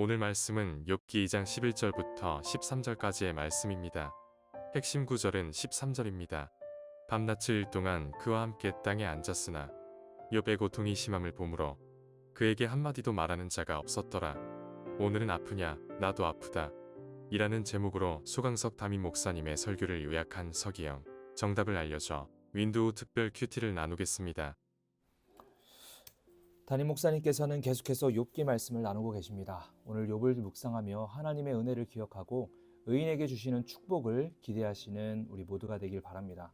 오늘 말씀은 욥기 2장 11절부터 13절까지의 말씀입니다. 핵심 구절은 13절입니다. 밤낮을 동안 그와 함께 땅에 앉았으나 욥의 고통이 심함을 보므로 그에게 한마디도 말하는 자가 없었더라. 오늘은 아프냐 나도 아프다. 이라는 제목으로 소강석 담임 목사님의 설교를 요약한 서기영 정답을 알려줘 윈도우 특별 큐티를 나누겠습니다. 담임 목사님께서는 계속해서 욥기 말씀을 나누고 계십니다. 오늘 욥을 묵상하며 하나님의 은혜를 기억하고 의인에게 주시는 축복을 기대하시는 우리 모두가 되길 바랍니다.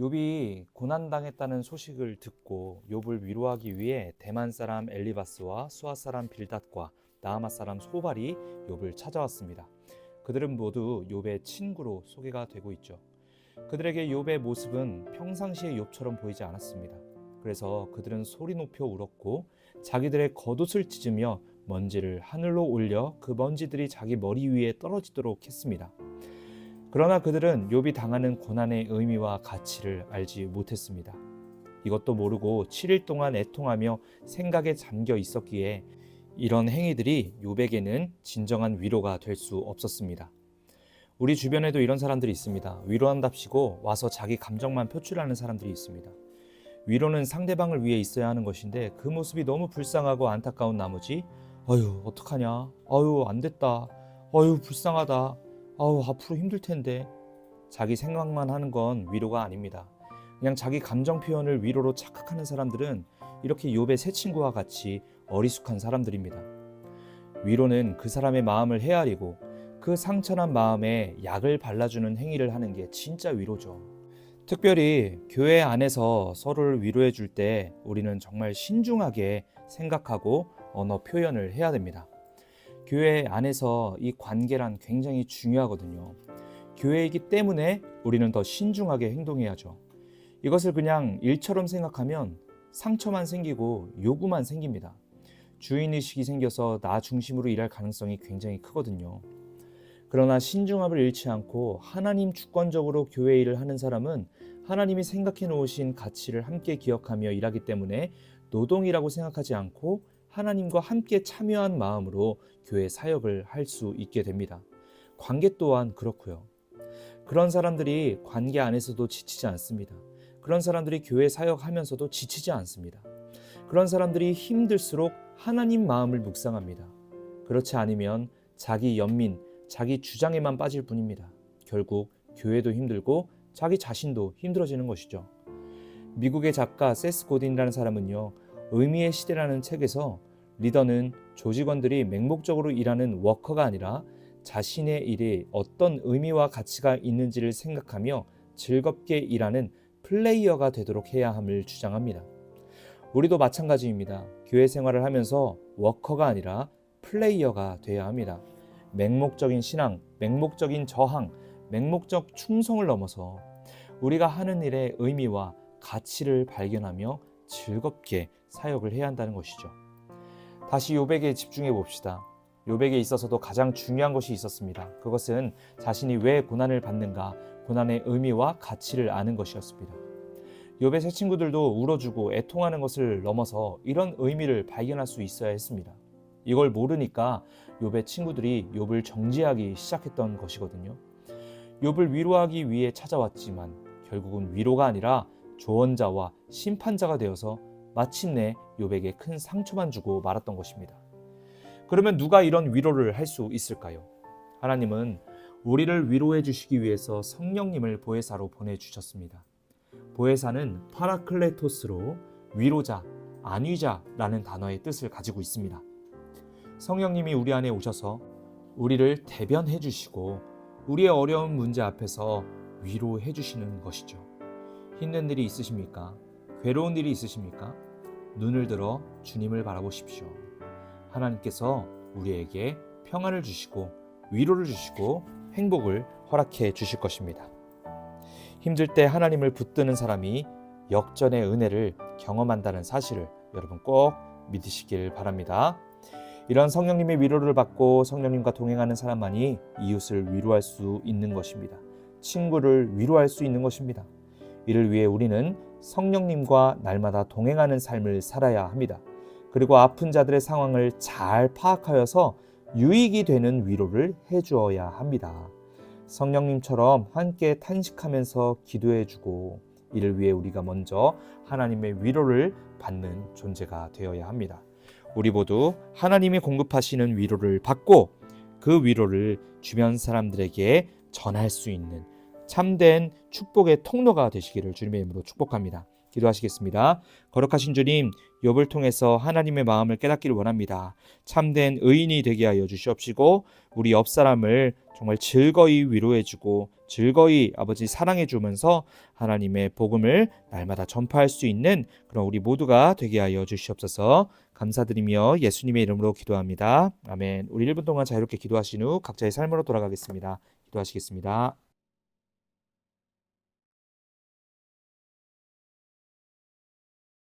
욥이 고난 당했다는 소식을 듣고 욥을 위로하기 위해 대만 사람 엘리바스와 수아 사람 빌닷과 나아마 사람 소발이 욥을 찾아왔습니다. 그들은 모두 욥의 친구로 소개가 되고 있죠. 그들에게 욥의 모습은 평상시의 욥처럼 보이지 않았습니다. 그래서 그들은 소리 높여 울었고 자기들의 겉옷을 찢으며 먼지를 하늘로 올려 그 먼지들이 자기 머리 위에 떨어지도록 했습니다. 그러나 그들은 욥이 당하는 고난의 의미와 가치를 알지 못했습니다. 이것도 모르고 7일 동안 애통하며 생각에 잠겨 있었기에 이런 행위들이 욥에게는 진정한 위로가 될 수 없었습니다. 우리 주변에도 이런 사람들이 있습니다. 위로한답시고 와서 자기 감정만 표출하는 사람들이 있습니다. 위로는 상대방을 위해 있어야 하는 것인데 그 모습이 너무 불쌍하고 안타까운 나머지 아유 어떡하냐 아유 안 됐다 아유 불쌍하다 아유 앞으로 힘들 텐데 자기 생각만 하는 건 위로가 아닙니다. 그냥 자기 감정 표현을 위로로 착각하는 사람들은 이렇게 욥의 새 친구와 같이 어리숙한 사람들입니다. 위로는 그 사람의 마음을 헤아리고 그 상처난 마음에 약을 발라주는 행위를 하는 게 진짜 위로죠. 특별히 교회 안에서 서로를 위로해 줄 때 우리는 정말 신중하게 생각하고 언어 표현을 해야 됩니다. 교회 안에서 이 관계란 굉장히 중요하거든요. 교회이기 때문에 우리는 더 신중하게 행동해야죠. 이것을 그냥 일처럼 생각하면 상처만 생기고 요구만 생깁니다. 주인의식이 생겨서 나 중심으로 일할 가능성이 굉장히 크거든요. 그러나 신중함을 잃지 않고 하나님 주권적으로 교회 일을 하는 사람은 하나님이 생각해 놓으신 가치를 함께 기억하며 일하기 때문에 노동이라고 생각하지 않고 하나님과 함께 참여한 마음으로 교회 사역을 할 수 있게 됩니다. 관계 또한 그렇고요. 그런 사람들이 관계 안에서도 지치지 않습니다. 그런 사람들이 교회 사역하면서도 지치지 않습니다. 그런 사람들이 힘들수록 하나님 마음을 묵상합니다. 그렇지 않으면 자기 연민, 자기 주장에만 빠질 뿐입니다. 결국 교회도 힘들고 자기 자신도 힘들어지는 것이죠. 미국의 작가 세스 고딘이라는 사람은요, 의미의 시대라는 책에서 리더는 조직원들이 맹목적으로 일하는 워커가 아니라 자신의 일에 어떤 의미와 가치가 있는지를 생각하며 즐겁게 일하는 플레이어가 되도록 해야 함을 주장합니다. 우리도 마찬가지입니다. 교회 생활을 하면서 워커가 아니라 플레이어가 되어야 합니다. 맹목적인 신앙, 맹목적인 저항, 맹목적 충성을 넘어서 우리가 하는 일의 의미와 가치를 발견하며 즐겁게 사역을 해야 한다는 것이죠. 다시 요백에 집중해 봅시다. 요백에 있어서도 가장 중요한 것이 있었습니다. 그것은 자신이 왜 고난을 받는가, 고난의 의미와 가치를 아는 것이었습니다. 요배 새 친구들도 울어주고 애통하는 것을 넘어서 이런 의미를 발견할 수 있어야 했습니다. 이걸 모르니까 욥의 친구들이 욥을 정죄하기 시작했던 것이거든요. 욥을 위로하기 위해 찾아왔지만 결국은 위로가 아니라 조언자와 심판자가 되어서 마침내 욥에게 큰 상처만 주고 말았던 것입니다. 그러면 누가 이런 위로를 할 수 있을까요? 하나님은 우리를 위로해 주시기 위해서 성령님을 보혜사로 보내 주셨습니다. 보혜사는 파라클레토스로 위로자, 안위자라는 단어의 뜻을 가지고 있습니다. 성령님이 우리 안에 오셔서 우리를 대변해 주시고 우리의 어려운 문제 앞에서 위로해 주시는 것이죠. 힘든 일이 있으십니까? 괴로운 일이 있으십니까? 눈을 들어 주님을 바라보십시오. 하나님께서 우리에게 평안을 주시고 위로를 주시고 행복을 허락해 주실 것입니다. 힘들 때 하나님을 붙드는 사람이 역전의 은혜를 경험한다는 사실을 여러분 꼭 믿으시길 바랍니다. 이런 성령님의 위로를 받고 성령님과 동행하는 사람만이 이웃을 위로할 수 있는 것입니다. 친구를 위로할 수 있는 것입니다. 이를 위해 우리는 성령님과 날마다 동행하는 삶을 살아야 합니다. 그리고 아픈 자들의 상황을 잘 파악하여서 유익이 되는 위로를 해 주어야 합니다. 성령님처럼 함께 탄식하면서 기도해 주고 이를 위해 우리가 먼저 하나님의 위로를 받는 존재가 되어야 합니다. 우리 모두 하나님이 공급하시는 위로를 받고 그 위로를 주변 사람들에게 전할 수 있는 참된 축복의 통로가 되시기를 주님의 이름으로 축복합니다. 기도하시겠습니다. 거룩하신 주님, 욥을 통해서 하나님의 마음을 깨닫기를 원합니다. 참된 의인이 되게 하여 주시옵시고 우리 옆 사람을 정말 즐거이 위로해 주고 즐거이 아버지 사랑해 주면서 하나님의 복음을 날마다 전파할 수 있는 그런 우리 모두가 되게 하여 주시옵소서. 감사드리며 예수님의 이름으로 기도합니다. 아멘. 우리 1분 동안 자유롭게 기도하신 후 각자의 삶으로 돌아가겠습니다. 기도하시겠습니다.